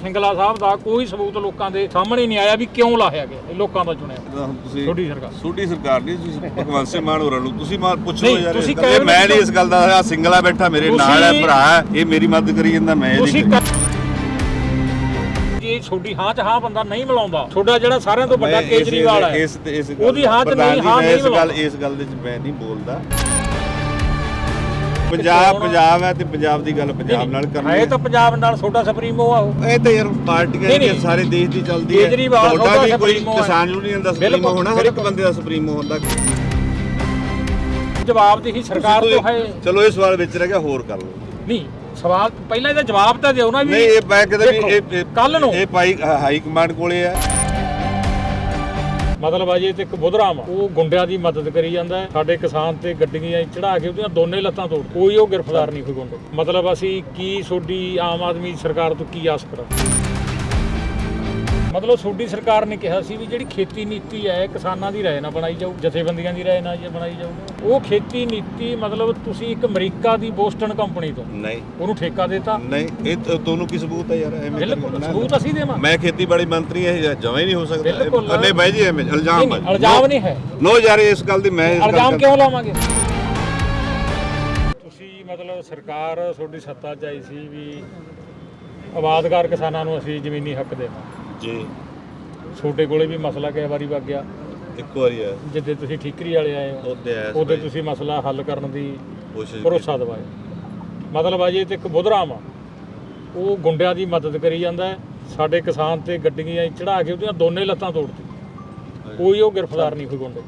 ਸਿੰਗਲਾ ਸਾਹਿਬ ਦਾ ਕੋਈ ਸਬੂਤ ਲੋਕਾਂ ਦੇ ਸਾਹਮਣੇ ਨਹੀਂ ਆਇਆ ਵੀ ਕਿਉਂ ਲਾਹਿਆ ਗਿਆ ਇਹ ਲੋਕਾਂ ਦਾ ਚੁਣਿਆ। ਹੁਣ ਤੁਸੀਂ ਛੋਟੀ ਸਰਕਾਰ। ਛੋਟੀ ਸਰਕਾਰ ਨਹੀਂ ਤੁਸੀਂ ਭਗਵੰਤ ਸਿੰਘ ਮਾਨ ਹੋਰਾਂ ਨੂੰ ਤੁਸੀਂ ਮਾਰ ਪੁੱਛ ਲਓ ਨਹੀਂ, ਯਾਰ ਤੁਸੀਂ ਇਹ ਮੈਂ ਨਹੀਂ ਇਸ ਗੱਲ ਦਾ ਆ ਸਿੰਗਲਾ ਬੈਠਾ ਮੇਰੇ ਨਾਲ ਹੈ ਤੁਸੀਂ- ਭਰਾ ਹੈ ਇਹ ਮੇਰੀ ਮਦਦ ਕਰੀ ਜਾਂਦਾ ਮੈਂ ਇਹਦੀ ਤੁਸੀਂ ਕਰੀ। ਜੇ ਛੋਟੀ ਹਾਂ ਚ ਹਾਂ ਬੰਦਾ ਨਹੀਂ ਮਿਲਾਉਂਦਾ ਤੁਹਾਡਾ ਜਿਹੜਾ ਸਾਰਿਆਂ ਤੋਂ ਵੱਡਾ ਮੈਂ ਇਸ- ਕੇਜਰੀਵਾਲ ਹੈ ਇਸ ਤੇ ਇਸ ਗੱਲ- ਉਹਦੀ ਹਾਂ ਚ ਪ੍ਰਧਾਨ ਨਹੀਂ ਜੀ, ਹਾਂ ਮੈਂ ਨਹੀਂ ਇਸ ਗੱਲ ਮਿਲਾਉਂਦਾ। ਇਸ ਗੱਲ ਦੇ ਵਿੱਚ ਮੈਂ ਨਹੀਂ ਬੋਲਦਾ। ਪੰਜਾਬ ਪੰਜਾਬ ਹੈ ਤੇ ਪੰਜਾਬ ਦੀ ਗੱਲ ਪੰਜਾਬ ਨਾਲ ਕਰਨੀ ਹੈ ਤਾਂ ਪੰਜਾਬ ਨਾਲ ਛੋਟਾ ਸੁਪਰੀਮੋ ਆ ਉਹ ਇਹ ਤਾਂ ਯਾਰ ਪਾਰਟੀਆਂ ਨਹੀਂ। ਸਾਰੇ ਦੇਸ਼ ਦੀ ਚੱਲਦੀ ਹੈ ਕੇਜਰੀਵਾਲ ਉਹਦਾ ਵੀ ਕੋਈ। ਕਿਸਾਨ ਯੂਨੀਅਨ ਦਾ ਸੁਪਰੀਮੋ ਹੋਣਾ ਹਰ ਇੱਕ। ਬੰਦੇ ਦਾ ਸੁਪਰੀਮੋ ਹੁੰਦਾ ਜਵਾਬ ਦੀ ਹੀ ਸਰਕਾਰ ਤੋਂ ਹੈ ਚਲੋ ਇਹ ਸਵਾਲ ਵਿੱਚ ਰਹਿ ਗਿਆ ਹੋਰ ਕਰ ਲਓ ਨਹੀਂ ਸਵਾਲ ਪਹਿਲਾਂ ਇਹਦਾ ਜਵਾਬ ਤਾਂ ਦਿਓ ਨਾ ਵੀ ਨਹੀਂ ਇਹ ਮੈਂ ਕਹਿੰਦਾ ਵੀ ਇਹ ਕੱਲ੍ਹ ਨੂੰ। ਇਹ ਭਾਈ ਹਾਈ ਕਮਾਂਡ ਕੋਲੇ ਆ ਮਤਲਬ ਅਜੇ ਤੇ ਇੱਕ ਬੁਧਰਾਮ ਆ, ਉਹ ਗੁੰਡਿਆਂ ਦੀ ਮਦਦ ਕਰੀ ਜਾਂਦਾ ਹੈ। ਸਾਡੇ ਕਿਸਾਨ ਤੇ ਗੱਡੀਆਂ ਚੜਾ ਕੇ ਉਹਦੀਆਂ ਦੋਨੇ ਲੱਤਾਂ ਤੋੜ ਕੋਈ ਉਹ ਗ੍ਰਿਫਤਾਰ ਨਹੀਂ ਕੋਈ ਗੁੰਡੇ। ਮਤਲਬ ਅਸੀਂ ਕੀ ਤੁਹਾਡੀ ਆਮ ਆਦਮੀ ਸਰਕਾਰ ਤੋਂ ਕੀ ਆਸ ਕਰਾਂ? ਮਤਲਬ ਤੁਹਾਡੀ ਸਰਕਾਰ ਨੇ ਕਿਹਾ ਸੀ ਵੀ ਜਿਹੜੀ ਖੇਤੀ ਨੀਤੀ ਹੈ ਕਿਸਾਨਾਂ ਦੀ ਰਾਏ ਨਾਲ ਬਣਾਈ ਜਾਊ ਜਥੇਬੰਦੀਆਂ ਦੀ ਰਾਏ ਨਾਲ ਜੇ ਬਣਾਈ ਜਾਊ। ਉਹ ਖੇਤੀ ਨੀਤੀ ਮਤਲਬ ਤੁਸੀਂ ਇੱਕ ਅਮਰੀਕਾ ਦੀ ਬੋਸਟਨ ਕੰਪਨੀ ਤੋਂ ਨਹੀਂ। ਉਹਨੂੰ ਠੇਕਾ ਦਿੱਤਾ? ਨਹੀਂ ਇਹ ਤੁਹਾਨੂੰ ਕੀ ਸਬੂਤ ਹੈ ਯਾਰ? ਐਵੇਂ ਬਿਲਕੁਲ ਸਬੂਤ ਅਸੀਂ ਦੇਵਾਂ ਮੈਂ ਖੇਤੀਬਾੜੀ ਮੰਤਰੀ ਇਹ ਜਮਾਂ ਹੀ ਨਹੀਂ ਹੋ ਸਕਦਾ। ਨਹੀਂ ਬਾਈ ਜੀ ਐਵੇਂ ਇਲਜ਼ਾਮ ਇਲਜ਼ਾਮ ਨਹੀਂ ਹੈ। ਨੋ ਯਾਰ ਇਸ ਗੱਲ ਦੀ ਮੈਂ ਇਲਜ਼ਾਮ ਕਿਉਂ ਲਾਵਾਂਗੇ? ਤੁਸੀਂ ਮਤਲਬ ਸਰਕਾਰ ਤੁਹਾਡੀ ਸੱਤਾ 'ਚ ਆਈ ਸੀ ਵੀ ਆਬਾਦਕਾਰ ਕਿਸਾਨਾਂ ਨੂੰ ਅਸੀਂ ਜ਼ਮੀਨੀ ਹੱਕ ਦੇਵਾਂ ਜੀ। ਛੋਟੇ ਕੋਲੇ ਵੀ ਮਸਲਾ ਕਈ ਵਾਰੀ ਵਗ ਗਿਆ? ਇੱਕ ਵਾਰੀ ਆ ਜਿੱਦੇ ਤੁਸੀਂ ਠੀਕਰੀ ਵਾਲੇ ਆਏ ਹੋ ਉਹਦੇ ਆਇਆ ਉਹਦੇ ਤੁਸੀਂ ਮਸਲਾ ਹੱਲ ਕਰਨ ਦੀ ਕੋਸ਼ਿਸ਼ ਭਰੋਸਾ ਦਿਵਾਇਆ। ਮਤਲਬ ਅਜੇ ਤੇ ਇੱਕ ਬੁਧਰਾਮ ਆ। ਉਹ ਗੁੰਡਿਆਂ ਦੀ ਮਦਦ ਕਰੀ ਜਾਂਦਾ ਹੈ। ਸਾਡੇ ਕਿਸਾਨ ਤੇ ਗੱਡੀਆਂ ਚੜਾ ਕੇ ਉਹਦੀਆਂ ਦੋਨੇ ਲੱਤਾਂ ਤੋੜਤੀ। ਕੋਈ ਉਹ ਗ੍ਰਿਫਤਾਰ ਨਹੀਂ ਕੋਈ ਗੁੰਡੇ।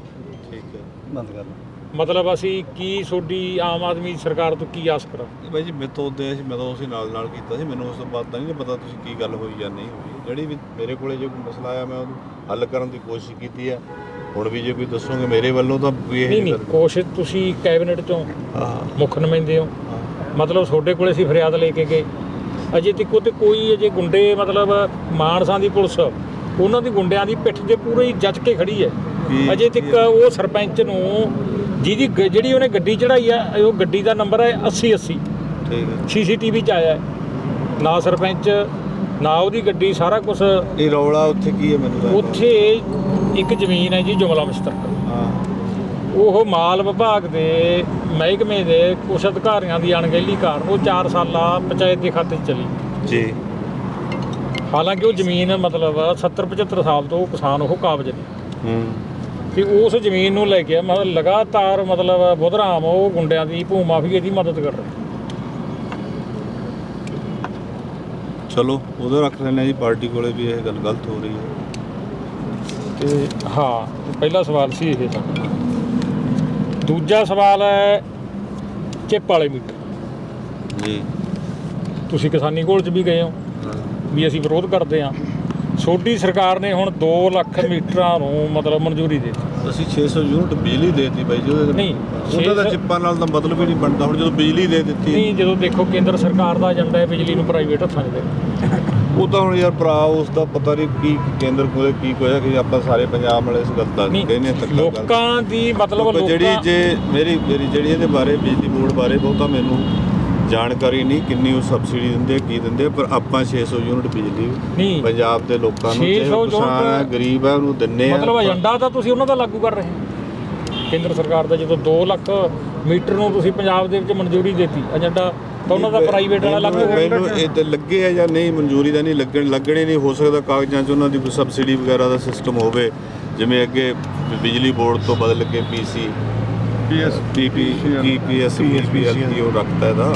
ਠੀਕ ਹੈ। ਬੰਦ ਕਰ ਮਤਲਬ ਅਸੀਂ ਕੀ ਤੁਹਾਡੀ ਆਮ ਆਦਮੀ ਸਰਕਾਰ ਤੋਂ ਕੀ ਆਸ ਕਰਾਂ? ਬਾਈ ਜੀ ਮੇਰੇ ਤੋਂ ਉਹਦੇ ਸੀ ਮੈਂ ਤਾਂ ਉਸੇ ਨਾਲ ਨਾਲ ਕੀਤਾ ਸੀ ਮੈਨੂੰ ਉਸ ਤੋਂ ਬਾਅਦ ਤਾਂ ਨਹੀਂ ਪਤਾ ਤੁਸੀਂ ਕੀ ਗੱਲ ਹੋਈ ਜਾਂ ਨਹੀਂ ਹੋਈ। ਜਿਹੜੀ ਵੀ ਮੇਰੇ ਕੋਲੇ ਜੇ ਕੋਈ ਮਸਲਾ ਆਇਆ ਮੈਂ ਉਹਨੂੰ ਹੱਲ ਕਰਨ ਦੀ ਕੋਸ਼ਿਸ਼ ਕੀਤੀ ਹੈ। ਹੁਣ ਵੀ ਜੇ ਕੋਈ ਦੱਸੋਗੇ ਮੇਰੇ ਵੱਲੋਂ ਤਾਂ ਵੀ ਨਹੀਂ ਇਹ ਨਹੀਂ ਕੋਸ਼ਿਸ਼ ਤੁਸੀਂ ਕੈਬਨਿਟ ਚੋਂ ਹਾਂ। ਮੁੱਖ ਨੁਮਾਇੰਦੇ ਹੋ। ਹਾਂ। ਮਤਲਬ ਤੁਹਾਡੇ ਕੋਲੇ ਅਸੀਂ ਫਰਿਆਦ ਲੈ ਕੇ ਗਏ। ਅਜੇ ਤੱਕ ਤੇ ਕੋਈ ਅਜੇ ਗੁੰਡੇ ਮਤਲਬ ਮਾਨਸਾਂ ਦੀ ਪੁਲਿਸ ਉਹਨਾਂ ਦੀ ਗੁੰਡਿਆਂ ਦੀ ਪਿੱਠ ਤੇ ਪੂਰੀ ਜੱਜ ਕੇ ਖੜੀ ਹੈ। ਕੀ- ਅਜੇ ਤੱਕ ਉਹ ਸਰਪੰਚ ਨੂੰ ਜਿਹਦੀ ਗ- ਜਿਹੜੀ ਉਹਨੇ ਗੱਡੀ ਚੜਾਈ ਹੈ ਉਹ ਗੱਡੀ ਦਾ ਨੰਬਰ ਹੈ 80 80 ਠੀਕ ਹੈ। ਸੀਸੀਟੀਵੀ ਚ ਆਇਆ ਹੈ। ਨਾ ਸਰਪੰਚ ਨਾ ਉਹਦੀ ਗੱਡੀ ਸਾਰਾ ਕੁਝ ਇਹ ਰੌਲਾ ਉੱਥੇ ਕੀ ਹੈ ਮੈਨੂੰ। ਉੱਥੇ ਇੱਕ ਜ਼ਮੀਨ ਹੈ ਜੀ ਜੁਮਲਾ ਮੁਸ਼ਤਰਕ ਹਾਂ। ਉਹ ਮਾਲ ਵਿਭਾਗ ਦੇ ਮਹਿਕਮੇ ਦੇ ਕੁਛ ਅਧਿਕਾਰੀਆਂ ਦੀ ਅਣਗਹਿਲੀ ਕਾਰਨ ਉਹ 4 ਸਾਲਾ ਪੰਚਾਇਤ ਦੇ ਖਾਤੇ 'ਚ ਚਲੀ। ਜੀ। ਹਾਲਾਂਕਿ ਉਹ ਜ਼ਮੀਨ ਮਤਲਬ 70 75 ਸਾਲ ਤੋਂ ਉਹ ਕਿਸਾਨ ਉਹ ਕਾਬਜ ਨੇ। ਹੂੰ। ਤੇ ਉਸ ਜ਼ਮੀਨ ਨੂੰ ਲੈ ਕੇ ਮਤਲਬ ਲਗਾਤਾਰ ਮਤਲਬ ਬੁਧਰਾਮ ਉਹ ਗੁੰਡਿਆਂ ਦੀ ਭੂ ਮਾਫੀਏ ਦੀ ਮਦਦ ਕਰ ਰਹੇ ਚਲੋ ਉਦੋਂ ਰੱਖ ਲੈਣੇ ਆ ਜੀ ਪਾਰਟੀ ਕੋਲੇ ਵੀ ਇਹ ਗੱਲ ਗਲਤ ਹੋ ਰਹੀ ਹੈ। ਤੇ ਹਾਂ ਤੇ ਪਹਿਲਾ ਸਵਾਲ ਸੀ ਇਹ ਸਾਡਾ ਦੂਜਾ ਸਵਾਲ ਹੈ ਚਿੱਪ ਵਾਲੇ ਮੀਟਰ ਜੀ। ਤੁਸੀਂ ਕਿਸਾਨੀ ਕੋਲ 'ਚ ਵੀ ਗਏ ਹੋ। ਵੀ ਅਸੀਂ ਵਿਰੋਧ ਕਰਦੇ ਹਾਂ। ਛੋਟੀ ਸਰਕਾਰ ਨੇ ਹੁਣ 2 ਲੱਖ ਮੀਟਰਾਂ ਨੂੰ ਮਤਲਬ ਮਨਜ਼ੂਰੀ ਦੇ ਦਿੱਤੀ। ਅਸੀਂ 600 ਯੂਨਿਟ ਬਿਜਲੀ ਦੇਤੀ ਬਾਈ ਜੀ ਉਹਦੇ ਨਹੀਂ, ਉਹਦਾ ਤਾਂ 600 ਚਿੱਪਾਂ ਨਾਲ ਤਾਂ ਮਤਲਬ ਹੀ ਨਹੀਂ ਬਣਦਾ। ਹੁਣ ਜਦੋਂ ਬਿਜਲੀ ਦੇ ਦਿੱਤੀ। ਨਹੀਂ ਜਦੋਂ ਦੇਖੋ ਕੇਂਦਰ ਸਰਕਾਰ ਦਾ ਏਜੰਡਾ ਹੈ ਬਿਜਲੀ ਨੂੰ ਪ੍ਰਾਈਵੇਟ ਹੱਥਾਂ 'ਚ ਦੇ ਉਹ ਤਾਂ ਹੁਣ ਯਾਰ ਭਰਾ ਉਸ ਦਾ ਪਤਾ ਨਹੀਂ ਕੀ ਕੇਂਦਰ ਕੋਲੇ ਕੀ ਕੋਇਆ ਕਿ ਆਪਾਂ ਸਾਰੇ ਪੰਜਾਬ ਵਾਲੇ ਇਸ ਗੱਲ ਦਾ ਨਹੀਂ ਕਹਿੰਦੇ ਹਾਂ ਤੱਕ ਲੋਕਾਂ ਦੀ ਮਤਲਬ ਜਿਹੜੀ ਲੋਕਾਂ ਜੇ ਮੇਰੀ ਮੇਰੀ ਜਿਹੜੀ ਇਹਦੇ ਬਾਰੇ ਬਿਜਲੀ ਬੋਰਡ ਬਾਰੇ ਬਹੁਤਾ ਮੈਨੂੰ ਜਾਣਕਾਰੀ ਨਹੀਂ ਕਿੰਨੀ ਉਹ ਸਬਸਿਡੀ ਦਿੰਦੇ ਕੀ ਦਿੰਦੇ ਪਰ ਆਪਾਂ 600 ਯੂਨਿਟ ਬਿਜਲੀ ਪੰਜਾਬ ਦੇ ਲੋਕਾਂ ਨੂੰ 600 ਚਾਹੇ ਉਹ ਕਿਸਾਨ ਹੈ ਗਰੀਬ ਹੈ ਉਹਨੂੰ ਦਿੰਨੇ ਆ ਮਤਲਬ ਏਜੰਡਾ ਤਾਂ ਤੁਸੀਂ ਉਹਨਾਂ ਦਾ ਲਾਗੂ ਕਰ ਰਹੇ ਹੋ। ਕੇਂਦਰ ਸਰਕਾਰ ਦਾ ਜਦੋਂ 2 ਲੱਖ ਮੀਟਰ ਨੂੰ ਤੁਸੀਂ ਪੰਜਾਬ ਦੇ ਵਿੱਚ ਮਨਜ਼ੂਰੀ ਦਿੱਤੀ ਏਜੰਡਾ ਤਾਂ ਉਹਨਾਂ ਦਾ ਪ੍ਰਾਈਵੇਟ ਵਾਲਾ ਲਾਗੂ ਹੋ ਮੈਨੂੰ ਇਹ ਤੇ ਲੱਗੇ ਆ ਜਾਂ ਨਹੀਂ ਮਨਜ਼ੂਰੀ ਦਾ ਨਹੀਂ ਲੱਗਣ ਲੱਗਣੇ ਨਹੀਂ ਹੋ ਸਕਦਾ ਕਾਗਜ਼ਾਂ 'ਚ ਉਹਨਾਂ ਦੀ ਸਬਸਿਡੀ ਵਗੈਰਾ ਦਾ ਸਿਸਟਮ ਹੋਵੇ ਜਿਵੇਂ ਅੱਗੇ ਬਿਜਲੀ ਬੋਰਡ ਤੋਂ ਬਦਲ ਕੇ PC PS PP PPS PPL ਉਹ ਰੱਖਤਾ ਇਹਦਾ।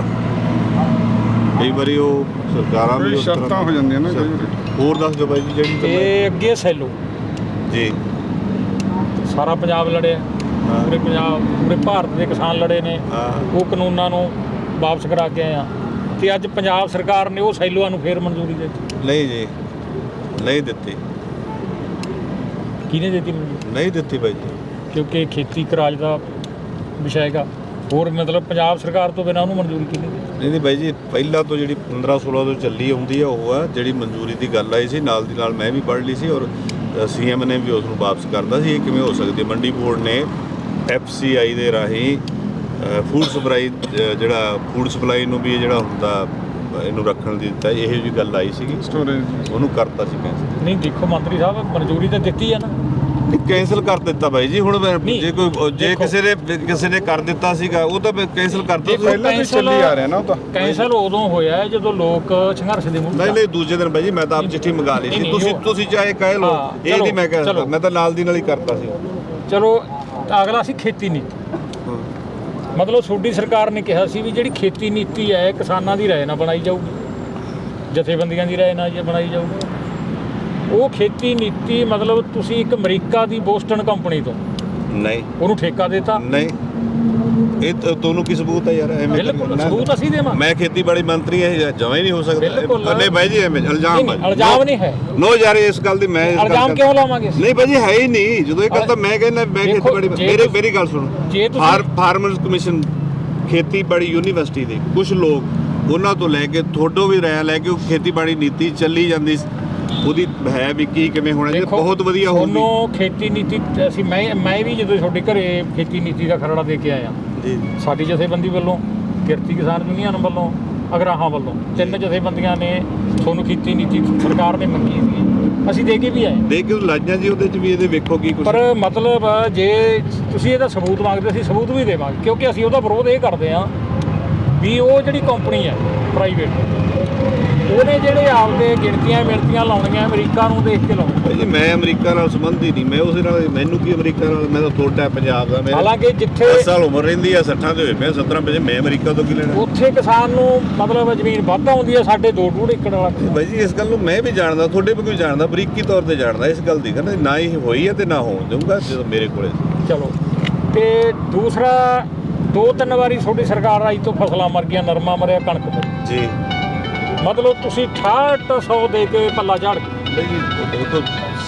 ਕਈ ਵਾਰੀ ਉਹ ਸਰਕਾਰਾਂ ਵੀ ਕੋਈ ਉਸ ਤਰ੍ਹਾਂ ਸ਼ਰਤਾਂ ਹੋ ਜਾਂਦੀਆਂ ਨਾ ਕਈ ਵਾਰੀ। ਹੋਰ ਦੱਸ ਦਿਓ ਬਾਈ ਜੀ ਜਿਹੜੀ ਇਹ ਅੱਗੇ ਸੈਲੋ। ਜੀ। ਸਾਰਾ ਪੰਜਾਬ ਲੜਿਆ। ਹਾਂ। ਪੂਰੇ ਪੰਜਾਬ ਪੂਰੇ ਭਾਰਤ ਦੇ ਕਿਸਾਨ ਲੜੇ ਨੇ। ਹਾਂ। ਉਹ ਕਾਨੂੰਨਾਂ ਨੂੰ ਵਾਪਸ ਕਰਾ ਕੇ ਆਏ ਆ। ਤੇ ਅੱਜ ਪੰਜਾਬ ਸਰਕਾਰ ਨੇ ਉਹ ਸੈਲੋਆਂ ਨੂੰ ਫੇਰ ਮਨਜ਼ੂਰੀ ਦੇ ਦਿੱਤੀ। ਨਹੀਂ ਜੀ। ਨਹੀਂ ਦਿੱਤੀ। ਕਿਹਨੇ ਦਿੱਤੀ ਮਨਜ਼ੂਰੀ? ਨਹੀਂ ਦਿੱਤੀ ਬਾਈ ਜੀ। ਕਿਉਂਕਿ ਖੇਤੀ ਕਰਾਜ ਦਾ ਵਿਸ਼ਾ ਹੈਗਾ। ਹੋਰ ਮਤਲਬ ਪੰਜਾਬ ਸਰਕਾਰ ਤੋਂ ਬਿਨਾਂ ਉਹਨੂੰ ਮਨਜ਼ੂਰੀ ਕਿਹਨੇ ਦਿੱਤੀ ਨਹੀਂ ਨਹੀਂ ਬਾਈ ਜੀ ਪਹਿਲਾਂ ਤੋਂ ਜਿਹੜੀ 15 16 ਤੋਂ ਚੱਲੀ ਆਉਂਦੀ ਆ ਉਹ ਆ ਜਿਹੜੀ ਮਨਜ਼ੂਰੀ ਦੀ ਗੱਲ ਆਈ ਸੀ ਨਾਲ ਦੀ ਨਾਲ ਮੈਂ ਵੀ ਪੜ੍ਹ ਲਈ ਸੀ ਔਰ ਸੀਐਮ ਨੇ ਵੀ ਉਸ ਨੂੰ ਵਾਪਸ ਕਰਦਾ ਸੀ। ਇਹ ਕਿਵੇਂ ਹੋ ਸਕਦੀ ਹੈ ਮੰਡੀ ਬੋਰਡ ਨੇ ਐਫਸੀਆਈ ਦੇ ਰਾਹੀਂ ਫੂਡ ਸਪਲਾਈ ਜਿਹੜਾ ਫੂਡ ਸਪਲਾਈ ਨੂੰ ਵੀ ਇਹ ਜਿਹੜਾ ਹੁੰਦਾ ਇਹਨੂੰ ਰੱਖਣ ਦੀ ਦਿੱਤਾ ਇਹੋ ਜਿਹੀ ਗੱਲ ਆਈ ਸੀਗੀ। ਸਟੋਰੇਜ ਉਹਨੂੰ ਕਰਤਾ ਸੀ ਕੈਂਸਲ ਨਹੀਂ ਦੇਖੋ ਮੰਤਰੀ ਸਾਹਿਬ ਮਨਜ਼ੂਰੀ ਤਾਂ ਦਿੱਤੀ ਆ ਨਾ। ਕੈਂਸਲ ਕਰ ਦਿੱਤਾ ਬਾਈ ਜੀ ਹੁਣ ਮੈਂ- ਨਹੀਂ, ਜੇ ਕੋਈ ਜੇ ਦੇਖੋ। ਕਿਸੇ ਨੇ ਕਿਸੇ ਨੇ ਕਰ ਦਿੱਤਾ ਸੀਗਾ ਉਹ ਤਾਂ ਕੈਂਸਲ ਕਰਤਾ ਦੇਖੋ, ਤੁਸੀਂ। ਪਹਿਲਾਂ ਵੀ ਕੈਂਸਲ- ਚੱਲੀ ਆ ਰਿਹਾ ਨਾ ਉਹ ਤਾਂ। ਕੈਂਸਲ ਉਦੋਂ ਹੋਇਆ ਹੈ ਜਦੋਂ ਲੋਕ ਸੰਘਰਸ਼ ਦੇ ਮੂੰਹ ਨਹੀਂ ਨਹੀਂ ਦੂਜੇ ਦਿਨ ਬਾਈ ਜੀ ਮੈਂ ਤਾਂ ਆਪ ਚਿੱਠੀ ਮੰਗਾ ਲਈ ਨਹੀਂ, ਸੀ। ਨਹੀਂ, ਤੁਸੀਂ ਉਹ- ਤੁਸੀਂ ਚਾਹੇ ਕਹਿ ਲਓ ਹਾਂ, ਇਹ ਨਹੀਂ ਮੈਂ ਕਹਿ ਚਲੋ। ਮੈਂ ਤਾਂ ਨਾਲ ਦੀ ਨਾਲ ਹੀ ਕਰਤਾ ਸੀ। ਚਲੋ ਤਾਂ ਅਗਲਾ ਸੀ ਖੇਤੀ ਨੀਤੀ। ਮਤਲਬ ਤੁਹਾਡੀ ਸਰਕਾਰ ਨੇ ਕਿਹਾ ਸੀ ਵੀ ਜਿਹੜੀ ਖੇਤੀ ਨੀਤੀ ਹੈ ਕਿਸਾਨਾਂ ਦੀ ਰਾਏ ਨਾਲ ਬਣਾਈ ਜਾਊਗੀ। ਜਥੇਬੰਦੀਆਂ ਦੀ ਰਾਏ ਨਾਲ ਜੇ ਬਣਾਈ ਜਾਊਗੀ। ਉਹ ਖੇਤੀ ਨੀਤੀ ਮਤਲਬ ਤੁਸੀਂ ਇੱਕ ਅਮਰੀਕਾ ਦੀ ਬੋਸਟਨ ਕੰਪਨੀ ਤੋਂ ਨਹੀਂ। ਉਹਨੂੰ ਠੇਕਾ ਦਿੱਤਾ? ਨਹੀਂ। ਇਹ ਤਾਂ ਤੁਹਾਨੂੰ ਕੀ ਸਬੂਤ ਹੈ ਯਾਰ? ਐਵੇਂ ਬਿਲਕੁਲ ਸਬੂਤ ਅਸੀਂ ਦੇਵਾਂਗੇ। ਮੈਂ ਖੇਤੀਬਾੜੀ ਮੰਤਰੀ ਹੈ ਜਮਾ ਹੀ ਨਹੀਂ ਹੋ ਸਕਦਾ। ਨਹੀਂ ਬਾਈ ਜੀ ਐਵੇਂ ਇਲਜ਼ਾਮ ਇਲਜ਼ਾਮ ਨਹੀਂ ਹੈ। ਨੋ ਯਾਰ ਇਸ ਗੱਲ ਦੀ ਮੈਂ ਇਲਜ਼ਾਮ ਕਿਉਂ ਲਾਵਾਂਗੇ? ਨਹੀਂ ਬਾਈ ਜੀ ਹੈ ਹੀ ਨਹੀਂ। ਜਦੋਂ ਇਹ ਕਰਦਾ ਮੈਂ ਕਹਿੰਦਾ ਮੈਂ ਖੇਤੀਬਾੜੀ ਮੇਰੀ ਮੇਰੀ ਗੱਲ ਸੁਣੋ। ਜੇ ਤੁਸੀਂ- ਫਾਰ ਫਾਰਮਰਸ ਕਮਿਸ਼ਨ ਖੇਤੀਬਾੜੀ ਯੂਨੀਵਰਸਿਟੀ ਦੇ ਕੁਝ ਲੋਕ ਉਹਨਾਂ ਤੋਂ ਲੈ ਕੇ ਥੋੜੋ ਵੀ ਰਾਇ ਲੈ ਕੇ ਉਹ ਖੇਤੀਬਾੜੀ ਨੀਤੀ ਚੱਲੀ ਜਾਂਦੀ ਸੀ। ਉਹਦੀ ਹੈ ਵੀ ਕੀ ਕਿਵੇਂ ਹੋਣਾ ਦੇਖੋ, ਬਹੁਤ ਵਧੀਆ ਹੋਊਗੀ। ਤੁਹਾਨੂੰ ਖੇਤੀ ਨੀਤੀ ਅਸੀਂ ਮੈਂ ਮੈਂ ਵੀ ਜਦੋਂ ਤੁਹਾਡੇ ਘਰੇ ਖੇਤੀ ਨੀਤੀ ਦਾ ਖਰੜਾ ਦੇ ਕੇ ਆਇਆ। ਜੀ। ਸਾਡੀ ਜਥੇਬੰਦੀ ਵੱਲੋਂ ਕਿਰਤੀ ਕਿਸਾਨ ਯੂਨੀਅਨ ਵੱਲੋਂ ਅਗਰਾਹਾਂ ਵੱਲੋਂ ਤਿੰਨ ਜਥੇਬੰਦੀਆਂ ਨੇ ਤੁਹਾਨੂੰ ਖੇਤੀ ਨੀਤੀ ਸਰਕਾਰ ਨੇ ਮੰਗੀ ਸੀ ਅਸੀਂ ਦੇ ਕੇ ਵੀ ਆਏ। ਦੇਖ ਕੇ ਲਾਜਾਂ ਜੀ ਉਹਦੇ ਚ ਵੀ ਇਹਦੇ ਵੇਖੋ ਕੀ ਕੁਝ ਪਰ ਮਤਲਬ ਜੇ ਤੁਸੀਂ ਇਹਦਾ ਸਬੂਤ ਮੰਗਦੇ ਅਸੀਂ ਸਬੂਤ ਵੀ ਦੇਵਾਂਗੇ ਕਿਉਂਕਿ ਅਸੀਂ ਉਹਦਾ ਵਿਰੋਧ ਇਹ ਕਰਦੇ ਹਾਂ ਵੀ ਉਹ ਜਿਹੜੀ ਕੰਪਨੀ ਹੈ ਪ੍ਰਾਈਵੇਟ ਉਹਨੇ ਜਿਹੜੇ ਆਪਦੇ ਗਿਣਤੀਆਂ ਮਿਣਤੀਆਂ ਲਾਉਣੀਆਂ ਅਮਰੀਕਾ ਨੂੰ ਦੇਖ ਕੇ ਲਾਉਣੀਆਂ। ਜੀ ਮੈਂ ਅਮਰੀਕਾ ਨਾਲ ਸੰਬੰਧ ਹੀ ਨਹੀਂ ਮੈਂ ਉਸੇ ਨਾਲ ਮੈਨੂੰ ਕੀ ਅਮਰੀਕਾ ਨਾਲ ਮੈਂ ਤਾਂ ਥੋੜਾ ਪੰਜਾਬ ਦਾ ਮੇਰਾ ਹਾਲਾਂਕਿ ਜਿੱਥੇ 10 ਸਾਲ ਉਮਰ ਰਹਿੰਦੀ ਆ 60 ਦੇ ਹੋਏ ਮੈਂ 17 ਵਜੇ ਮੈਂ ਅਮਰੀਕਾ ਤੋਂ ਕੀ ਲੈਣਾ? ਉੱਥੇ ਕਿਸਾਨ ਨੂੰ ਮਤਲਬ ਜ਼ਮੀਨ ਵੱਧ ਆਉਂਦੀ ਹੈ ਸਾਡੇ ਦੋ ਡੂਢ ਏਕੜ ਵਾਲਾ। ਭਾਈ ਜੀ ਇਸ ਗੱਲ ਨੂੰ ਮੈਂ ਵੀ ਜਾਣਦਾ ਤੁਹਾਡੇ ਵੀ ਕੋਈ ਜਾਣਦਾ ਬਰੀਕੀ ਤੌਰ ਤੇ ਜਾਣਦਾ ਇਸ ਗੱਲ ਦੀ ਕਹਿੰਦਾ ਨਾ ਹੀ ਹੋਈ ਹੈ ਤੇ ਨਾ ਹੋਣ ਦਊਗਾ ਜਦੋਂ ਮੇਰੇ ਕੋਲੇ। ਚਲੋ ਤੇ ਦੂਸਰਾ ਦੋ ਤਿੰਨ ਵਾਰੀ ਤੁਹਾਡੀ ਸਰਕਾਰ ਆਈ ਤੋਂ ਫਸਲਾਂ ਮਰ ਗਈਆਂ ਨਰਮਾ ਮਰਿਆ ਕਣਕ ਮਰੀ ਜੀ। ਮਤਲਬ ਤੁਸੀਂ 6800 ਦੇ ਕੇ ਪੱਲਾ ਝਾੜ ਕੇ ਜੀ ਦੇਖੋ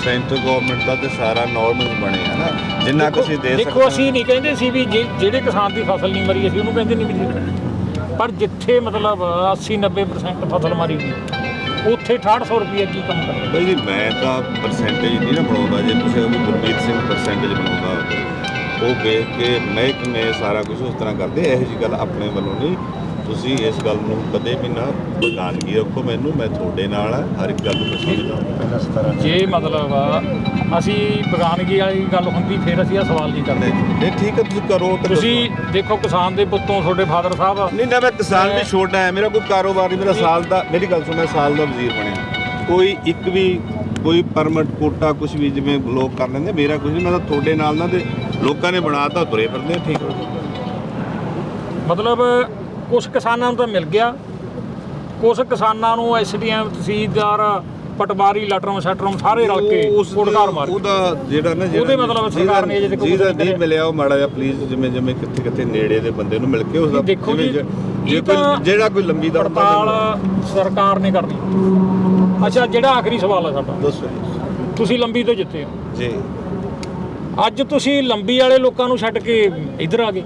ਸੈਂਟਰ ਗਵਰਨਮੈਂਟ ਦਾ ਤੇ ਸਾਰਾ ਨਾਰਮਲ ਬਣਿਆ ਨਾ ਜਿੰਨਾ ਕੁ ਅਸੀਂ ਦੇ ਸਕਦੇ ਦੇਖੋ ਅਸੀਂ ਨਹੀਂ ਕਹਿੰਦੇ ਸੀ ਵੀ ਜੇ- ਜਿਹੜੇ ਕਿਸਾਨ ਦੀ ਫਸਲ ਨਹੀਂ ਮਰੀ ਅਸੀਂ ਉਹਨੂੰ ਕਹਿੰਦੇ ਨਹੀਂ ਵੀ ਜੀ। ਪਰ ਜਿੱਥੇ ਮਤਲਬ 80 90% ਫਸਲ ਮਰੀ ਗਈ ਉੱਥੇ 6800 ਰੁਪਏ ਕੀ ਕੰਮ ਕਰਦਾ ਜੀ ਮੈਂ ਤਾਂ ਪਰਸੈਂਟੇਜ ਨਹੀਂ ਨਾ ਬਣਾਉਂਦਾ। ਜੇ ਤੁਸੀਂ ਉਹ ਗੁਰਮੀਤ ਸਿੰਘ ਪਰਸੈਂਟੇਜ ਬਣਾਉਂਦਾ ਹੋਵੇ, ਉਹ ਵੇਖ ਕੇ ਮਹਿਕਮੇ ਸਾਰਾ ਕੁਝ ਉਸ ਤਰ੍ਹਾਂ ਕਰਦੇ ਇਹੋ ਜੀ ਗੱਲ ਆਪਣੇ ਵੱਲੋਂ ਨਹੀਂ। ਤੁਸੀਂ ਇਸ ਗੱਲ ਨੂੰ ਕਦੇ ਵੀ ਨਾ ਬਗਾਨਗੀ ਰੱਖੋ ਮੈਨੂੰ ਮੈਂ ਤੁਹਾਡੇ ਨਾਲ ਆ ਹਰ ਇੱਕ ਗੱਲ ਨੂੰ ਸਮਝਦਾ ਜੇ ਮਤਲਬ ਅਸੀਂ ਬਗਾਨਗੀ ਵਾਲੀ ਗੱਲ ਹੁੰਦੀ ਫਿਰ ਅਸੀਂ ਇਹ ਸਵਾਲ ਨਹੀਂ ਕਰਦੇ। ਨਹੀਂ ਠੀਕ ਹੈ ਤੁਸੀਂ ਕਰੋ ਤੇ ਤੁਸੀਂ ਦੇਖੋ ਕਿਸਾਨ ਦੇ ਪੁੱਤੋਂ ਤੁਹਾਡੇ ਫਾਦਰ ਸਾਹਿਬ ਨਹੀਂ ਨਾ ਮੈਂ ਕਿਸਾਨ ਵੀ ਛੋਟਾ ਹੈ ਮੇਰਾ ਕੋਈ ਕਾਰੋਬਾਰ ਨਹੀਂ ਮੇਰਾ ਸਾਲ ਦਾ ਮੇਰੀ ਗੱਲ ਸੁਣ ਮੈਂ ਸਾਲ ਦਾ ਵਜ਼ੀਰ ਬਣਿਆ। ਕੋਈ ਇੱਕ ਵੀ ਕੋਈ ਪਰਮਿਟ ਕੋਟਾ ਕੁਝ ਵੀ ਜਿਵੇਂ ਲੋਕ ਕਰ ਲੈਂਦੇ ਮੇਰਾ ਕੁਝ ਨਹੀਂ ਮੈਂ ਤਾਂ ਤੁਹਾਡੇ ਨਾਲ ਨਾ ਤੇ ਲੋਕਾਂ ਨੇ ਬਣਾਤਾ ਤੁਰੇ ਫਿਰਦੇ ਠੀਕ ਹੋ ਮਤਲਬ ਕੁਝ ਕਿਸਾਨਾਂ ਨੂੰ ਤਾਂ ਮਿਲ ਗਿਆ। ਕੁਝ ਕਿਸਾਨਾਂ ਨੂੰ ਐਸਡੀਐਮ ਤਹਿਸੀਲਦਾਰ ਪਟਵਾਰੀ ਲਟਰਮ ਸ਼ਟਰਮ ਸਾਰੇ ਰਲ ਕੇ ਉਸ ਕੋਟਕਾਰ ਮਾਰ ਉਹਦਾ ਜਿਹੜਾ ਨਾ ਜਿਹੜਾ ਉਹਦੇ ਮਤਲਬ ਸਰਕਾਰ ਨੇ ਅਜੇ ਤੱਕ ਜਿਹਦਾ ਨਹੀਂ ਮਿਲਿਆ ਉਹ ਮਾੜਾ ਜਿਹਾ ਪਲੀਜ਼ ਜਿਵੇਂ ਜਿਵੇਂ ਕਿੱਥੇ ਕਿੱਥੇ ਨੇੜੇ ਦੇ ਬੰਦੇ ਨੂੰ ਮਿਲ ਕੇ ਦੇਖੋ ਜੀ, ਜੇ ਇਹ ਕੋਈ ਤਾਂ ਜਿਹੜਾ ਕੋਈ ਲੰਬੀ ਦੌੜ ਪੜਤਾਲ ਸਰਕਾਰ ਨੇ ਕਰਨੀ। ਅੱਛਾ ਜਿਹੜਾ ਆਖਰੀ ਸਵਾਲ ਹੈ ਸਾਡਾ। ਦੱਸੋ। ਤੁਸੀਂ ਲੰਬੀ ਤੋਂ ਜਿੱਤੇ ਹੋ। ਜੀ। ਅੱਜ ਤੁਸੀਂ ਲੰਬੀ ਵਾਲੇ ਲੋਕਾਂ ਨੂੰ ਛੱਡ ਕੇ ਇੱਧਰ ਆ ਗਏ।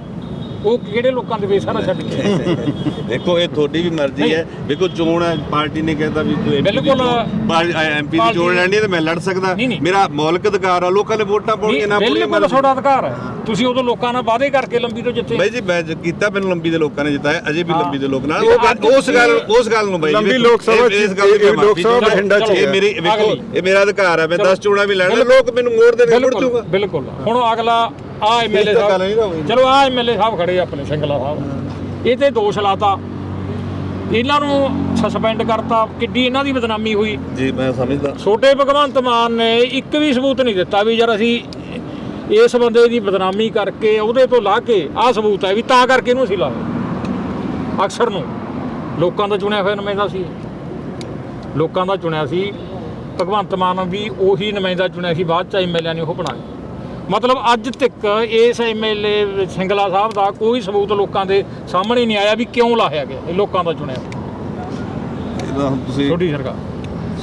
ਉਹ ਕਿਹੜੇ ਲੋਕਾਂ ਦੇ ਵੇਸਾਰਾ ਛੱਡ ਕੇ ਦੇਖੋ ਇਹ ਤੁਹਾਡੀ ਵੀ ਮਰਜ਼ੀ ਹੈ ਦੇਖੋ ਚੋਣ ਹੈ ਪਾਰਟੀ ਨੇ ਕਹਿੰਦਾ ਵੀ ਤੂੰ MP ਦੀ ਬਿਲਕੁਲ। ਚੋਣ- ਐਮਪੀ ਦੀ ਚੋਣ ਲੈਣੀ ਹੈ ਤੇ ਮੈਂ ਲੜ ਸਕਦਾ ਨਹੀਂ, ਨਹੀਂ। ਮੇਰਾ ਮੌਲਿਕ ਅਧਿਕਾਰ ਆ ਲੋਕਾਂ ਨੇ ਵੋਟਾਂ ਪਾਉਣੀਆਂ ਨਾ ਪਾਉਣੀਆਂ ਬਿਲਕੁਲ ਤੁਹਾਡਾ ਅਧਿਕਾਰ ਹੈ ਤੁਸੀਂ ਉਦੋਂ ਲੋਕਾਂ ਨਾਲ ਵਾਅਦੇ ਕਰਕੇ ਲੰਬੀ ਤੋਂ ਜਿੱਤੇ ਬਾਈ ਜੀ ਮੈਂ ਜ- ਕੀਤਾ ਮੈਨੂੰ ਲੰਬੀ ਦੇ ਲੋਕਾਂ ਨੇ ਜਿਤਾਇਆ ਅਜੇ ਵੀ ਹਾਂ। ਲੰਬੀ ਦੇ ਲੋਕ ਨਾਲ ਉਹ ਗੱਲ- ਉਸ ਗੱਲ ਉਸ ਗੱਲ ਨੂੰ ਬਾਈ ਜੀ ਲੰਬੀ ਵੇਖੋ, ਲੋਕ ਸਭਾ ਇਹ- ਇਸ ਗੱਲ ਦੀ ਇਹ ਲੋਕ ਸਭਾ ਬਠਿੰਡਾ ਚ ਇਹ ਹੈ। ਮੇਰੀ ਵੇਖੋ ਅਗਲੀ। ਇਹ ਮੇਰਾ ਅਧਿਕਾਰ ਹੈ ਮੈਂ ਚਲੋ। 10 ਚੋਣਾਂ ਵੀ ਲੜਨਾ। ਲੋਕ ਮੈਨੂੰ ਮੋੜ ਦੇਣਗੇ ਮੁੜ ਬਿਲਕੁਲ ਜੂਗਾ ਬਿਲਕੁਲ ਹੁਣ ਅਗਲਾ ਆ ਐਮਐਲਏ ਸਾਹਿਬ। ਚਲੋ ਆ ਐਮਐਲਏ ਸਾਹਿਬ ਖੜੇ ਆ ਆਪਣੇ ਸਿੰਗਲਾ ਸਾਹਿਬ। ਇਹ ਤੇ ਦੋਸ਼ ਲਾਤਾ। ਇਹਨਾਂ ਨੂੰ ਸਸਪੈਂਡ ਕਰਤਾ। ਕਿੱਡੀ ਇਹਨਾਂ ਦੀ ਬਦਨਾਮੀ ਹੋਈ। ਜੀ ਮੈਂ ਸਮਝਦਾ। ਛੋਟੇ ਭਗਵੰਤ ਮਾਨ ਨੇ ਇੱਕ ਵੀ ਸਬੂਤ ਨਹੀਂ ਦਿੱਤਾ ਵੀ ਯਾਰ ਅਸੀਂ ਇਸ ਬੰਦੇ ਦੀ ਬਦਨਾਮੀ ਕਰਕੇ ਉਹਦੇ ਤੋਂ ਲਾ ਕੇ ਆਹ ਸਬੂਤ ਹੈ ਵੀ ਤਾਂ ਕਰਕੇ ਇਹਨੂੰ ਅਸੀਂ ਲਾਇਆ ਅਕਸਰ ਨੂੰ। ਲੋਕਾਂ ਦਾ ਚੁਣਿਆ ਹੋਇਆ ਨੁਮਾਇੰਦਾ ਸੀ। ਲੋਕਾਂ ਦਾ ਚੁਣਿਆ ਸੀ। ਭਗਵੰਤ ਮਾਨ ਵੀ ਉਹੀ ਨੁਮਾਇੰਦਾ ਚੁਣਿਆ ਸੀ। ਬਾਅਦ ਚ ਐਮਐਲਏ ਨੇ ਉਹ ਬਣਾਇਆ ਮਤਲਬ ਅੱਜ ਤੱਕ ਇਸ ਐਮਐਲਏ ਸਿੰਗਲਾ ਸਾਹਿਬ ਦਾ ਕੋਈ ਸਬੂਤ ਲੋਕਾਂ ਦੇ ਸਾਹਮਣੇ ਨਹੀਂ ਆਇਆ ਵੀ ਕਿਉਂ ਲਾਇਆ ਗਿਆ ਇਹ ਲੋਕਾਂ ਦਾ ਚੁਣਿਆ ਇਹਦਾ ਹੁਣ ਤੁਸੀਂ ਛੋਟੀ ਸਰਕਾਰ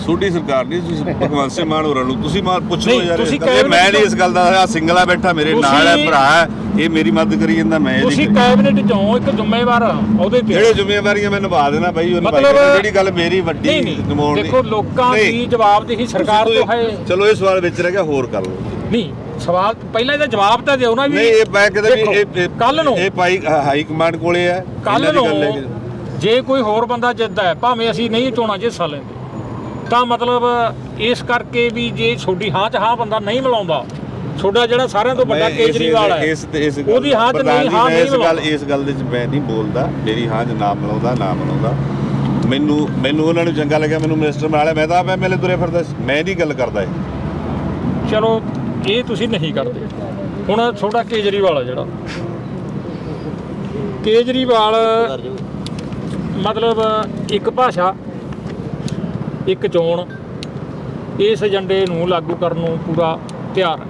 ਛੋਟੀ ਸਰਕਾਰ ਨਹੀਂ ਤੁਸੀਂ ਭਗਵੰਤ ਸਿੰਘ ਮਾਨ ਹੋਰਾਂ ਨੂੰ ਤੁਸੀਂ ਮਾਰ ਪੁੱਛ ਲਓ ਯਾਰ ਮੈਂ ਨਹੀਂ ਇਸ ਗੱਲ ਦਾ ਆ ਸਿੰਗਲਾ ਬੈਠਾ ਮੇਰੇ ਨਾਲ ਹੈ ਭਰਾ ਇਹ ਮੇਰੀ ਮਦਦ ਕਰੀ ਜਾਂਦਾ ਮੈਂ ਤੁਸੀਂ। ਕੈਬਨਿਟ ਚੋਂ ਇੱਕ ਜ਼ਿੰਮੇਵਾਰ ਉਹਦੇ ਤੇ ਜਿਹੜੇ ਜ਼ਿੰਮੇਵਾਰੀਆਂ ਮੈਂ ਨਿਭਾ ਦੇਣਾ ਬਾਈ ਉਹ ਨਿਭਾਈ। ਜਿਹੜੀ ਗੱਲ ਮੇਰੀ ਵੱਡੀ ਦੀ ਦੇਖੋ ਲੋਕਾਂ ਦੀ ਜਵਾਬਦੇਹੀ ਸਰਕਾਰ ਤੋਂ ਹੈ ਚਲੋ ਇਹ ਸਵਾਲ ਵਿੱਚ ਰਹਿ ਗਿਆ ਹੋਰ ਕਰ ਲਓ ਨਹੀਂ ਸਵਾਲ ਪਹਿਲਾਂ ਇਹਦਾ ਜਵਾਬ ਤਾਂ ਦਿਓ ਨਾ ਵੀ ਨਹੀਂ ਇਹ ਮੈਂ ਕਹਿੰਦਾ ਵੀ ਇਹ- ਕੱਲ ਨੂੰ ਇਹ ਭਾਈ ਹਾਈ ਕਮਾਂਡ ਕੋਲੇ ਹੈ ਕੱਲ ਨੂੰ ਜੇ ਕੋਈ ਹੋਰ ਬੰਦਾ ਜਿੱਤਦਾ ਹੈ ਭਾਵੇਂ ਅਸੀਂ ਨਹੀਂ ਚੋਣਾਂ 'ਚ ਹਿੱਸਾ ਲੈਂਦੇ ਤਾਂ ਮਤਲਬ ਇਸ ਕਰਕੇ ਵੀ ਜੇ ਛੋਡੀ ਹਾਂ 'ਚ ਹਾਂ ਬੰਦਾ ਨਹੀਂ ਮਿਲਾਉਂਦਾ ਛੋਡਾ ਜਿਹੜਾ ਸਾਰਿਆਂ ਤੋਂ ਵੱਡਾ ਕੇਜਰੀਵਾਲ ਹੈ ਉਹਦੀ ਹਾਂ 'ਚ ਨਹੀਂ ਜੀ, ਹਾਂ ਨਹੀਂ ਇਸ ਗੱਲ ਇਸ ਗੱਲ ਦੇ ਵਿੱਚ ਮੈਂ ਨਹੀਂ ਬੋਲਦਾ ਮੇਰੀ ਹਾਂ 'ਚ ਨਾਮ ਮਿਲਾਉਂਦਾ ਨਾ ਮਿਲਾਉਂਦਾ। ਮੈਨੂੰ ਮੈਨੂੰ ਉਹਨਾਂ ਨੂੰ ਚੰਗਾ ਲੱਗਿਆ ਮੈਨੂੰ ਮਿਨਿਸਟਰ ਬਣਾ ਲਿਆ ਮੈਂ ਤਾਂ ਆਪੇ ਮੇਲੇ ਤੁਰੇ ਫਿਰਦਾ। ਮੈਂ ਨਹੀਂ ਗੱਲ ਕਰਦਾ ਇਹ। ਚਲੋ ਇਹ ਤੁਸੀਂ ਨਹੀਂ ਕਰਦੇ। ਹੁਣ ਛੋਟਾ ਕੇਜਰੀਵਾਲ ਹੈ ਜਿਹੜਾ। ਕੇਜਰੀਵਾਲ ਮਤਲਬ ਇੱਕ ਭਾਸ਼ਾ ਇੱਕ ਚੋਣ ਇਸ ਏਜੰਡੇ ਨੂੰ ਲਾਗੂ ਕਰਨ ਨੂੰ ਪੂਰਾ ਤਿਆਰ ਹੈ।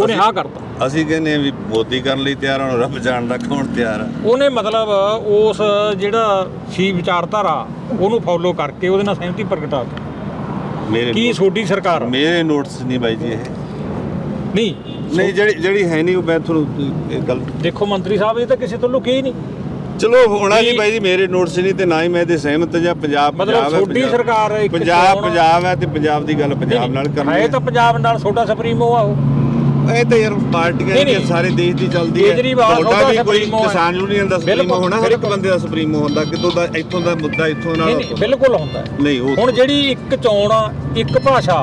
ਉਹਨੇ ਹਾਂ ਕਰਤਾ। ਅਸੀਂ ਕਹਿੰਦੇ ਹਾਂ ਵੀ ਮੋਦੀ ਕਰਨ ਲਈ ਤਿਆਰ ਹਾਂ ਰੱਬ ਜਾਣਦਾ ਕੌਣ ਤਿਆਰ ਆ। ਉਹਨੇ ਮਤਲਬ ਉਸ ਜਿਹੜਾ ਸੀ ਵਿਚਾਰਧਾਰਾ ਉਹਨੂੰ ਫੋਲੋ ਕਰਕੇ ਉਹਦੇ ਨਾਲ ਸਹਿਮਤੀ ਪ੍ਰਗਟਾ ਦਿੱਤੀ। ਮੇਰੇ ਕੀ ਛੋਟੀ ਸਰਕਾਰ ਮੇਰੇ ਨੋਟਸ ਨਹੀਂ ਬਾਈ ਜੀ ਇਹ। ਨਹੀਂ ਨਹੀਂ ਜਿਹੜੀ ਜਿਹੜੀ ਹੈ ਨਹੀਂ ਉਹ ਮੈਂ ਤੁਹਾਨੂੰ ਇਹ ਗੱਲ ਦੇਖੋ ਮੰਤਰੀ ਸਾਹਿਬ ਇਹ ਤਾਂ ਕਿਸੇ ਤੋਂ ਲੁਕੇ ਹੀ ਨਹੀਂ ਚਲੋ ਹੋਣਾ ਨਹੀਂ- ਬਾਈ ਜੀ ਮੇਰੇ ਨੋਟਸ ਨਹੀਂ ਤੇ ਨਾ ਹੀ ਮੈਂ ਇਹਦੇ ਸਹਿਮਤ ਜਾਂ ਪੰਜਾਬ ਮਤਲਬ ਪੰਜਾਬ ਹੈ, ਛੋਟੀ ਸਰਕਾਰ ਇੱਕ ਪੰਜਾਬ ਪੰਜਾਬ ਹੈ ਤੇ ਪੰਜਾਬ ਦੀ ਗੱਲ ਪੰਜਾਬ ਨਾਲ ਕਰਨੀ ਹੈ ਤਾਂ ਪੰਜਾਬ ਨਾਲ ਛੋਟਾ ਸੁਪਰੀਮੋ ਆ ਉਹ ਇਹ ਤਾਂ ਯਾਰ ਪਾਰਟੀਆਂ ਨਹੀਂ। ਸਾਰੇ ਦੇਸ਼ ਦੀ ਚੱਲਦੀ ਹੈ ਤੁਹਾਡਾ ਵੀ ਕੋਈ ਹੈ। ਕਿਸਾਨ ਯੂਨੀਅਨ ਦਾ ਸੁਪਰੀਮੋ ਹੋਣਾ ਹਰ ਇੱਕ। ਬੰਦੇ ਦਾ ਸੁਪਰੀਮੋ ਹੁੰਦਾ ਕਿਤੋਂ ਦਾ ਇੱਥੋਂ ਦਾ ਮੁੱਦਾ ਇੱਥੋਂ ਨਾਲ ਬਿਲਕੁਲ ਹੁੰਦਾ ਹੈ। ਨਹੀਂ ਹੁਣ ਜਿਹੜੀ ਇੱਕ ਚੋਣ ਆ ਇੱਕ ਭਾਸ਼ਾ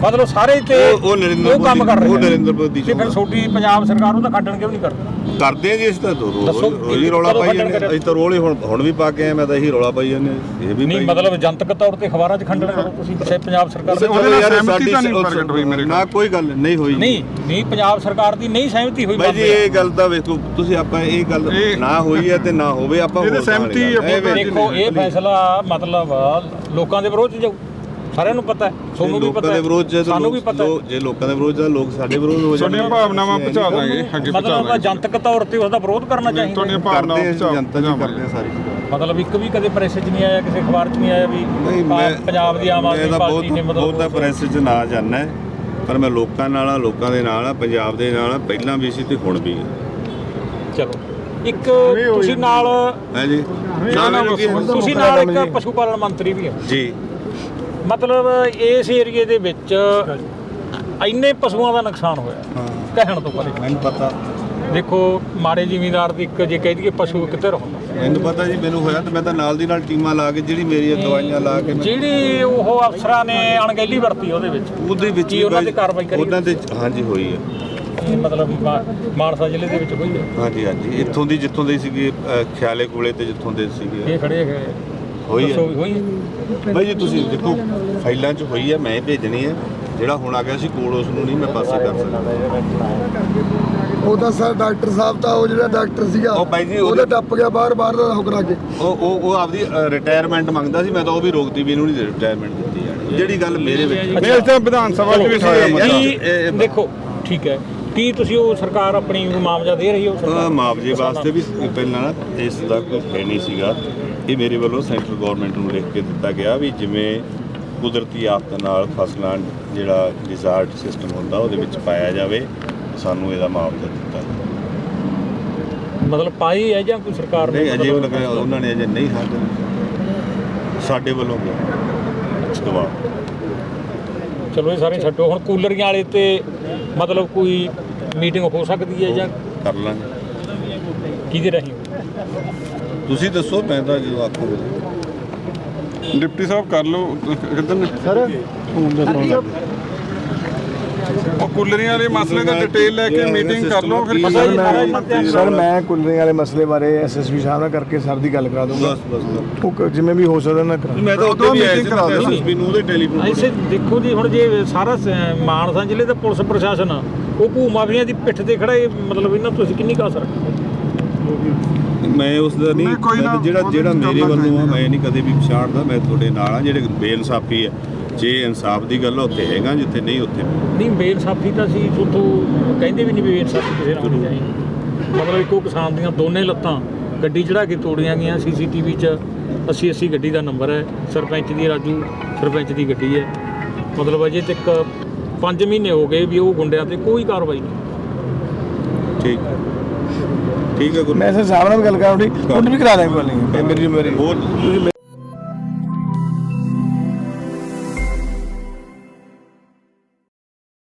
ਮਤਲਬ ਸਾਰੇ ਤੇ ਉਹ- ਉਹ ਨਰਿੰਦਰ ਉਹ ਕੰਮ ਕਰ ਰਹੇ ਉਹ। ਨਰਿੰਦਰ ਮੋਦੀ ਤੇ ਫਿਰ। ਛੋਟੀ ਪੰਜਾਬ ਸਰਕਾਰ ਉਹਦਾ ਖੰਡਨ ਕਿਉਂ ਨਹੀਂ ਕਰਦੀ ਕਰਦੇ ਆ ਜੀ ਅਸੀਂ ਤਾਂ ਰੌਲਾ ਕਦੋਂ ਪਾਈ ਜਾਂਦੇ? ਅਸੀਂ ਤਾਂ ਰੋਲ ਹੀ ਹੁਣ ਹੁਣ ਵੀ ਪਾ ਕੇ ਆਏ ਮੈਂ ਤਾਂ ਇਹੀ ਰੌਲਾ ਪਾਈ ਜਾਂਦੇ ਇਹ ਵੀ ਨਹੀਂ ਮਤਲਬ ਜਨਤਕ ਤੌਰ ਤੇ ਅਖਬਾਰਾਂ 'ਚ ਖੰਡਨ ਕਰੋ ਤੁਸੀਂ ਕਿਸੇ ਪੰਜਾਬ ਸਰਕਾਰ। ਦਾ ਉਹਦੇ ਨਾਲ ਸਹਿਮਤੀ ਤਾਂ ਨਹੀਂ ਪ੍ਰਗਟ ਹੋਈ ਮੇਰੇ ਨਾ ਕੋਈ ਗੱਲ ਨਹੀਂ ਹੋਈ ਨਹੀਂ ਨਹੀਂ ਪੰਜਾਬ ਸਰਕਾਰ ਦੀ ਨਹੀਂ ਸਹਿਮਤੀ ਹੋਈ ਬਾਈ ਜੀ। ਇਹ ਗੱਲ ਤਾਂ ਵੇਖੋ ਤੁਸੀਂ ਆਪਾਂ ਇਹ ਗੱਲ ਨਾ ਹੋਈ ਹੈ ਤੇ ਨਾ ਹੋਵੇ ਆਪਾਂ ਇਹਦੇ ਨਾਲ ਸਹਿਮਤੀ ਦੇਖੋ ਇਹ ਫੈਸਲਾ ਮਤਲਬ ਲੋਕਾਂ ਦੇ ਵਿਰੋਧ 'ਚ ਜਾਊ ਸਾਰਿਆਂ ਨੂੰ ਪਤਾ ਹੈ ਤੁਹਾਨੂੰ ਵੀ ਲੋਕਾਂ ਪਤਾ ਦੇ ਵਿਰੋਧ ਚ ਹੈ ਤਾਂ ਸਾਨੂੰ ਵੀ ਪਤਾ ਹੈ। ਜੇ ਲੋਕਾਂ ਦੇ ਵਿਰੋਧ ਤਾਂ ਲੋਕ ਸਾਡੇ ਵਿਰੋਧ ਹੋ ਜਾਂਦੇ ਤੁਹਾਡੀਆਂ ਭਾਵਨਾਵਾਂ ਪਹੁੰਚਾ ਦਾਂਗੇ ਅੱਗੇ ਪਹੁੰਚਾ ਮਤਲਬ ਦਾਂਗੇ। ਜਨਤਕ ਤੌਰ ਤੇ ਉਸ ਦਾ ਵਿਰੋਧ ਕਰਨਾ ਚਾਹੀਦਾ ਤੁਹਾਡੀਆਂ ਕਰਦੇ ਭਾਵਨਾਵਾਂ ਹਾਂ, ਪਹੁੰਚਾ ਜਨਤਾ ਜੀ ਕਰਦੇ ਆ ਸਾਰੀ ਚੀਜ਼ਾਂ। ਮਤਲਬ ਇੱਕ ਵੀ ਕਦੇ ਪ੍ਰੈਸ 'ਚ ਨਹੀਂ ਆਇਆ ਕਿਸੇ ਅਖਬਾਰ 'ਚ ਨਹੀਂ ਆਇਆ ਵੀ ਨਹੀਂ ਮੈਂ ਪੰਜਾਬ ਦੀ ਆਮ ਮੈਂ ਆਦਮੀ ਤਾਂ ਪਾਰਟੀ ਨੇ ਬਹੁਤ ਬਹੁਤਾ ਮਤਲਬ ਪ੍ਰੈਸ 'ਚ ਨਾ ਜਾਣਾ ਪਰ ਮੈਂ ਲੋਕਾਂ ਨਾਲ ਆ ਲੋਕਾਂ ਦੇ ਨਾਲ ਆ ਪੰਜਾਬ ਦੇ ਨਾਲ ਆ ਪਹਿਲਾਂ ਵੀ ਸੀ ਤੇ ਹੁਣ ਵੀ ਹੈ ਚਲੋ ਇੱਕ ਤੁਸੀਂ ਨਾਲ ਹੈ ਜੀ? ਨਾ, ਨਾ, ਹੈ? ਤੁਸੀਂ ਨਾਲ ਇੱਕ ਪਸ਼ੂ ਪਾਲਣ ਮੰਤਰੀ ਵੀ ਹੋ। ਜੀ। ਮਤਲਬ ਇਸ ਏਰੀਏ ਦੇ ਵਿੱਚ ਇੰਨੇ ਪਸ਼ੂਆਂ ਦਾ ਨੁਕਸਾਨ ਹੋਇਆ ਕਹਿਣ ਤੋਂ ਪਰੇ ਮੈਨੂੰ ਪਤਾ। ਦੇਖੋ ਮਾੜੇ ਜ਼ਿਮੀਂਦਾਰ ਦੀ ਇੱਕ ਜੇ ਕਹਿ ਦਈਏ ਪਸ਼ੂ ਕਿੱਧਰ ਹੁੰਦਾ। ਮੈਨੂੰ ਪਤਾ ਜੀ ਮੈਨੂੰ ਹੋਇਆ ਤੇ ਮੈਂ ਤਾਂ ਨਾਲ ਦੀ ਨਾਲ ਟੀਮਾਂ ਲਾ ਕੇ ਜਿਹੜੀ ਮੇਰੀਆਂ ਦਵਾਈਆਂ ਲਾ ਕੇ ਜਿਹੜੀ ਉਹ ਅਫਸਰਾਂ ਨੇ ਅਣਗਹਿਲੀ ਵਰਤੀ ਉਹਦੇ ਵਿੱਚ ਉਹਦੇ ਵਿੱਚ ਹੀ ਉਹਨਾਂ ਤੇ ਕਾਰਵਾਈ ਕਰੀ? ਉਹਨਾਂ ਤੇ ਹਾਂਜੀ ਹੋਈ ਹੈ ਮਤਲਬ ਮਾਨਸਾ ਜ਼ਿਲ੍ਹੇ ਦੇ ਵਿੱਚ ਹੋਈ ਹੈ ਹਾਂਜੀ ਹਾਂਜੀ। ਇੱਥੋਂ ਦੀ ਜਿੱਥੋਂ ਦੇ ਸੀਗੇ ਖਿਆਲੇ ਕੋਲੇ ਤੇ ਜਿੱਥੋਂ ਦੇ ਸੀਗੇ। ਇਹ ਖੜੇ ਹੈਗੇ ਹੋਈ ਹੈ। ਹੋਈ ਹੈ। ਬਾਈ ਜੀ ਤੁਸੀਂ ਦੇਖੋ ਫਾਈਲਾਂ 'ਚ ਹੋਈ ਹੈ ਮੈਂ ਭੇਜਣੀ ਹੈ। ਜਿਹੜਾ ਹੁਣ ਆ ਗਿਆ ਸੀ ਕੋਲ ਉਸ ਨੂੰ ਨਹੀਂ ਮੈਂ ਪਾਸੇ ਕਰ ਸਕਦਾ। ਉਹ ਤਾਂ ਸਰ ਡਾਕਟਰ ਸਾਹਿਬ ਤਾਂ ਉਹ ਜਿਹੜਾ ਡਾਕਟਰ ਸੀਗਾ ਉਹ ਬਾਈ ਜੀ ਉਹਦਾ ਟੱਪ ਗਿਆ ਬਾਹਰ ਬਾਹਰ ਦਾ ਹੁਕਰਾ ਕੇ। ਉਹ ਉਹ ਉਹ ਆਪਦੀ ਰਿਟਾਇਰਮੈਂਟ ਮੰਗਦਾ ਸੀ ਮੈਂ ਤਾਂ ਉਹ ਵੀ ਰੋਕਦੀ ਵੀ ਇਹਨੂੰ ਨਹੀਂ ਰਿਟਾਇਰਮੈਂਟ ਦਿੱਤੀ ਜਾਣੀ। ਜਿਹੜੀ ਗੱਲ ਮੇਰੇ ਵਿੱਚ ਅਸੀਂ ਤਾਂ ਵਿਧਾਨ ਸਭਾ 'ਚ ਵੀ ਇਹ- ਦੇਖੋ ਠੀਕ ਹੈ। ਕੀ ਤੁਸੀਂ ਉਹ ਸਰਕਾਰ ਆਪਣੀ ਮੁਆਵਜ਼ਾ ਦੇ ਰਹੀ ਹੋ ਸਰਕਾਰ? ਮੁਆਵਜ਼ੇ ਵਾਸਤੇ ਵੀ ਪਹਿਲਾਂ ਨਾ ਇਸ ਦਾ ਕੋਈ ਹੈ ਨਹੀਂ ਸੀਗਾ। ਇਹ ਮੇਰੇ ਵੱਲੋਂ ਸੈਂਟਰਲ ਗਵਰਨਮੈਂਟ ਨੂੰ ਲਿਖ ਕੇ ਦਿੱਤਾ ਗਿਆ ਵੀ ਜਿਵੇਂ ਕੁਦਰਤੀ ਆਫਤ ਨਾਲ ਫਸਲਾਂ ਜਿਹੜਾ ਡਿਜ਼ਾਰਟ ਸਿਸਟਮ ਹੁੰਦਾ ਉਹਦੇ ਵਿੱਚ ਪਾਇਆ ਜਾਵੇ ਸਾਨੂੰ ਇਹਦਾ ਮੁਆਵਜ਼ਾ ਦਿੱਤਾ। ਮਤਲਬ ਪਾਈ ਹੈ ਜਾਂ ਕੋਈ ਸਰਕਾਰ ਨੇ ਨਹੀਂ ਅਜੇ ਮਤਲਬ- ਲੱਗਾ ਉਹਨਾਂ ਨੇ ਅਜੇ ਨਹੀਂ ਖਾਧੇ ਸਾਡੇ ਵੱਲੋਂ ਦਵਾ। ਚਲੋ ਇਹ ਸਾਰੇ ਛੱਡੋ। ਹੁਣ ਕੂਲਰੀਆਂ ਵਾਲੇ ਤੇ ਮਤਲਬ ਕੋਈ ਮੀਟਿੰਗ ਹੋ ਸਕਦੀ ਹੈ ਜਾਂ ਕਰ ਲਾਂਗੇ। ਕਿਹਦੇ ਰਹੀ? ਤੁਸੀਂ ਦੱਸੋ ਮੈਂ ਤਾਂ ਜਦੋਂ ਆਖੋਗੇ ਡਿਪਟੀ ਸਾਹਿਬ ਕਰ ਲਓ ਕਿੱਧਰ ਨੇ? ਸਰ ਉਹ ਕੁੱਲਰੀਆਂ ਵਾਲੇ ਮਸਲੇ ਦਾ ਡਿਟੇਲ ਲੈ ਕੇ ਮੀਟਿੰਗ ਕਰ ਲਓ ਫਿਰ ਪਤਾ ਇਹਨਾਂ ਤੇ ਸਰ ਮੈਂ ਕੁਲਰੇ ਵਾਲੇ ਮਸਲੇ ਬਾਰੇ ਐਸਐਸਪੀ ਸਾਹਿਬ ਨਾਲ ਕਰਕੇ ਸਰ ਦੀ ਗੱਲ ਕਰਾ ਦੂੰਗਾ। ਬਸ ਬਸ। ਉਹ ਕ- ਜਿਵੇਂ ਵੀ ਹੋ ਸਕਦਾ ਨਾ ਕਰਾ। ਮੈਂ ਤਾਂ ਉੱਥੇ ਵੀ ਕਰਾ। ਐਸਐਸਪੀ ਨੂੰ ਉਹਦੇ ਟੈਲੀਫੋਨ ਐਸੇ ਦੇਖੋ ਜੀ ਹੁਣ ਜੇ ਸਾਰਾ ਮਾਨਸਾ ਜ਼ਿਲ੍ਹੇ ਦਾ ਪੁਲਿਸ ਪ੍ਰਸ਼ਾਸਨ ਉਹ ਭੂ ਮਾਫੀਆਂ ਦੀ ਪਿੱਠ ਤੇ ਖੜਾ ਇਹ ਮਤਲਬ ਇਹਨਾਂ ਤੋਂ ਅਸੀਂ ਕਿੰਨੀ ਕਾਸ ਰੱਖੀ ਮੈਂ ਉਸ ਦਾ ਨਹੀਂ ਨਹੀਂ, ਕੋਈ ਨਾ, ਮੈਂ ਜਿਹੜਾ ਉਹਦੇ ਜਿਹੜਾ ਵਿੱਚ ਮੇਰੇ ਕਰਨਾ ਵੱਲੋਂ ਆ। ਮੈਂ ਨਹੀਂ ਕਦੇ ਵੀ ਪਛਾੜਦਾ ਮੈਂ ਤੁਹਾਡੇ ਨਾਲ ਆ ਜਿਹੜੇ ਬੇਇਨਸਾਫੀ ਹੈ ਜੇ ਇਨਸਾਫ ਦੀ ਗੱਲ ਆ, ਉੱਥੇ ਹੈਗਾ ਜਿੱਥੇ ਨਹੀਂ ਉੱਥੇ ਨਹੀਂ। ਬੇਇਨਸਾਫੀ ਤਾਂ ਸੀ ਉਥੋਂ ਕਹਿੰਦੇ ਵੀ ਨਹੀਂ ਵੀ ਬੇਇਨਸਾਫੀ ਕਿਸੇ ਨਾਲ ਹੋਣੀ ਚਾਹੀਦੀ ਮਤਲਬ ਇੱਕੋ ਕਿਸਾਨ ਦੀਆਂ ਦੋਨੇ ਲੱਤਾਂ ਗੱਡੀ ਚੜਾ ਕੇ ਤੋੜੀਆਂ ਗਈਆਂ ਸੀਸੀਟੀਵੀ 'ਚ। 80 80 ਗੱਡੀ ਦਾ ਨੰਬਰ ਹੈ ਸਰਪੰਚ ਦੀ ਰਾਜੂ ਸਰਪੰਚ ਦੀ ਗੱਡੀ ਹੈ। ਮਤਲਬ ਅਜੇ ਤੱਕ 5 ਮਹੀਨੇ ਹੋ ਗਏ ਵੀ ਉਹ ਗੁੰਡਿਆਂ ਤੇ ਕੋਈ ਕਾਰਵਾਈ ਨਹੀਂ। ਠੀਕ। ਠੀਕ ਹੈ ਗੁਰੂ ਮੈਂ ਸਰ ਸਾਹਿਬ ਨਾਲ ਵੀ ਗੱਲ ਕਰਾਂ ਉਹਦੀ ਉਹਨੂੰ ਵੀ ਕਰਾ ਦਾਂਗੇ ਗੱਲ ਮੇਰੀ ਜ਼ਿੰਮੇਵਾਰੀ। ਹੋਰ